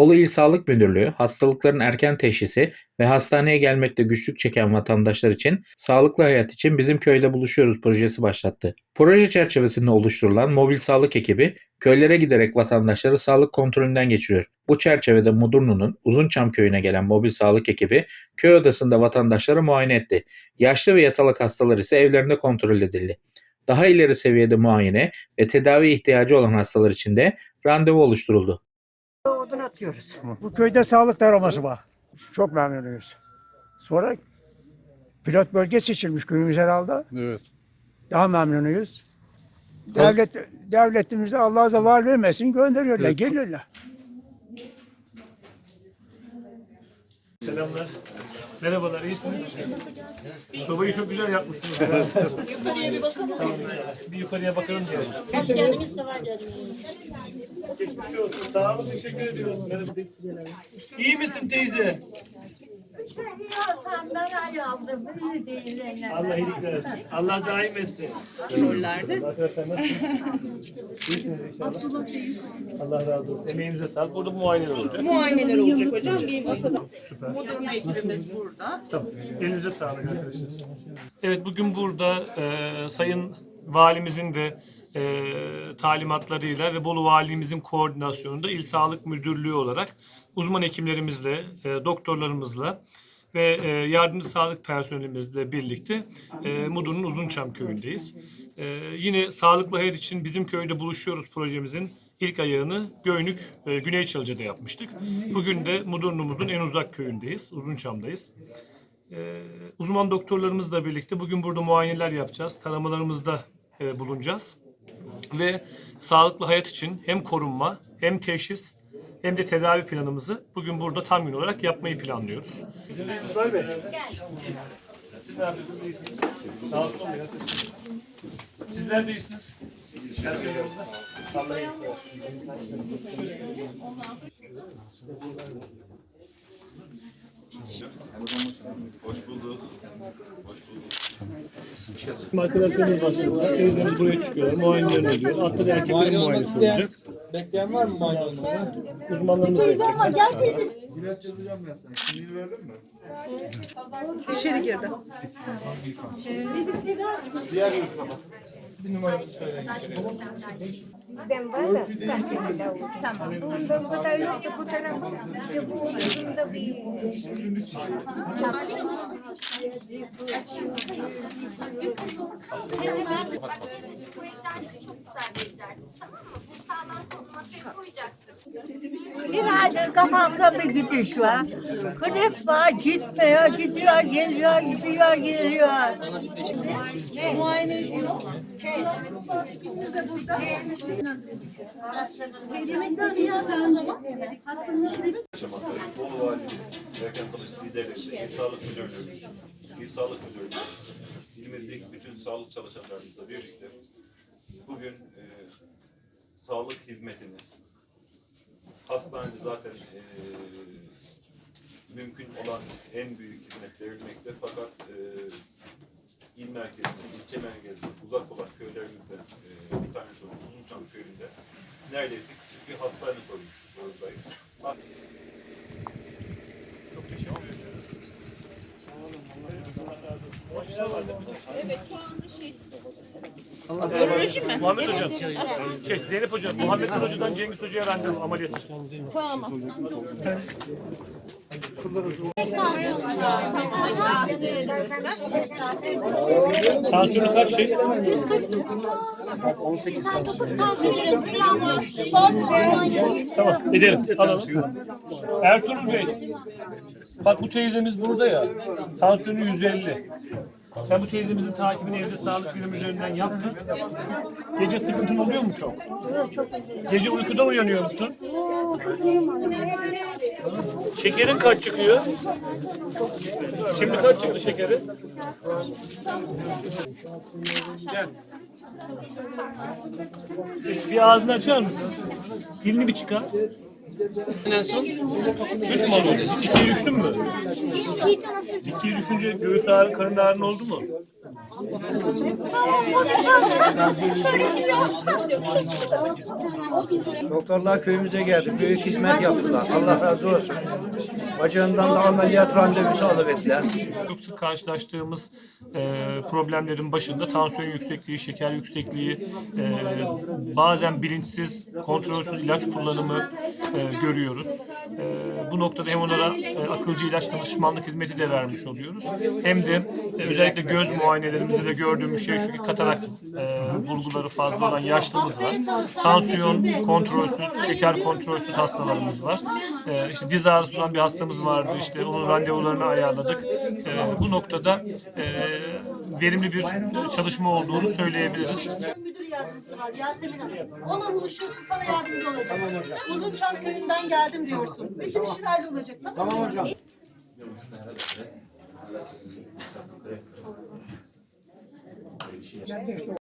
Bolu İl Sağlık Müdürlüğü, hastalıkların erken teşhisi ve hastaneye gelmekte güçlük çeken vatandaşlar için Sağlıklı Hayat için Bizim Köyde Buluşuyoruz projesi başlattı. Proje çerçevesinde oluşturulan mobil sağlık ekibi köylere giderek vatandaşları sağlık kontrolünden geçiriyor. Bu çerçevede Mudurnu'nun Uzunçam köyüne gelen mobil sağlık ekibi köy odasında vatandaşları muayene etti. Yaşlı ve yatalak hastalar ise evlerinde kontrol edildi. Daha ileri seviyede muayene ve tedavi ihtiyacı olan hastalar için de randevu oluşturuldu. Odun atıyoruz. Bu köyde sağlık taraması var. Çok memnunuyuz. Sonra pilot bölge seçilmiş köyümüz herhalde. Evet. Daha memnunuyuz. Devlet devletimize Allah zeval vermesin gönderiyorlar, Evet. geliyorlar. Selamlar. Merhabalar, iyisiniz? Sobayı çok güzel yapmışsınız. yukarıya bir bakalım. Tamam, bir yukarıya bakalım diyelim. Geçmiş olsun. Sağ olun, teşekkür ediyoruz. Merhaba. İyi misin teyze? Allah iyilik versin. Allah daim etsin. Şuralarda. Arkadaşlar nasılsınız? İyisiniz inşallah. Allah razı olsun. Emeğinize sağlık. Burada muayeneler olacak. Muayeneler olacak hocam. Bir masada. Süper. Mudurnu ekibimiz burada. Tamam. Elinize sağlık arkadaşlar. Evet bugün burada e, Sayın Valimizin de e, talimatlarıyla ve Bolu Valimizin koordinasyonunda İl Sağlık Müdürlüğü olarak uzman hekimlerimizle, e, doktorlarımızla ve e, yardımcı sağlık personelimizle birlikte e, Mudurnu'nun Uzunçam köyündeyiz. E, yine Sağlıklı Hayat için Bizim Köyde Buluşuyoruz projemizin ilk ayağını Göynük e, Güney Çalıca'da yapmıştık. Bugün de Mudurnu'muzun en uzak köyündeyiz, Uzunçam'dayız. Ee, uzman doktorlarımızla birlikte bugün burada muayeneler yapacağız. Taramalarımızda e, bulunacağız. Ve sağlıklı hayat için hem korunma hem teşhis hem de tedavi planımızı bugün burada tam gün olarak yapmayı planlıyoruz. İsmail Bey. Siz. Sizler de iyisiniz. Hoş bulduk. Arkadaşlarımız başlıyorlar. Teyzelerimiz buraya çıkıyorlar. Muayenelerini ediyor. Da erkeklerin muayenesi olacak. Bekleyen var mı muayene olmaya? Uzmanlarımız da yapacaklar. İlaç yazacağım ben sana. Kimliğini verdin mi? İçeri girdi. Bir numaramızı söyleyin. Bizden var da Tamam. Bunda bu kadar yoktu bu tarafı. İşte bu ucunda bir. Biraz kafamda bir gidiş var. Grip var gitmiyor, gidiyor, geliyor, gidiyor, geliyor. Muayene ediyor. Yemekler iyi hazırlandı ama. Yaşamakta. Bolu Valimiz, Erken Polis Liderleri, İl Sağlık Müdürlüğü, İl Sağlık Müdürlüğü, ilimizdeki bütün sağlık çalışanlarımızla birlikte bugün e, sağlık hizmetini hastanede zaten e, mümkün olan en büyük hizmet verilmekte fakat e, il merkezinde, ilçe merkezinde uzak olan köylerimizde e, bir tanesi olan Uzunçam köyünde neredeyse küçük bir hastane koymuş durumdayız. Çok teşekkür mi? Evet şu anda şey. Allah Nöroloji mi? Muhammed Hocam. Şey, Zeynep Hocam. Muhammed Hoca'dan Cengiz Hoca'ya randevu ameliyat için. Tamam. Tansiyonu kaç şey? Tamam edelim. Alalım. Ertuğrul Bey. Bak bu teyzemiz burada ya. Tansiyonu 150. Sen bu teyzemizin takibini evde sağlık birimi üzerinden yaptın. Gece sıkıntın oluyor mu çok? Gece uykuda uyanıyor musun? Şekerin kaç çıkıyor? Şimdi kaç çıktı şekeri? Gel. Bir ağzını açar mısın? Dilini bir çıkar. En son? Üç mü oldu? İkiye düştün mü? İkiye düşünce göğüs ağrın, karın ağrın oldu mu? Doktorlar köyümüze geldi. Büyük hizmet yaptılar. Allah razı olsun. Bacağından da ameliyat randevusu alıverdiler. Çok sık karşılaştığımız e, problemlerin başında tansiyon yüksekliği, şeker yüksekliği, e, bazen bilinçsiz, kontrolsüz ilaç kullanımı e, görüyoruz. E, bu noktada hem onlara e, akılcı ilaç danışmanlık hizmeti de vermiş oluyoruz. Hem de e, özellikle göz muayenelerimizde de gördüğümüz şey şu ki katarakt e, bulguları fazla olan yaşlımız var. Tansiyon kontrolsüz, şeker kontrolsüz hastalarımız var. E, işte diz ağrısı olan bir hastamız vardı. İşte onun randevularını ayarladık. E, bu noktada e, verimli bir çalışma olduğunu söyleyebiliriz. müdür yardımcısı var Yasemin Hanım. Ona buluşuyorsun sana yardımcı olacak. Uzunçam köyünden geldim diyorsun. Bütün işler hallolacak. Tamam issues. Yeah, I think it's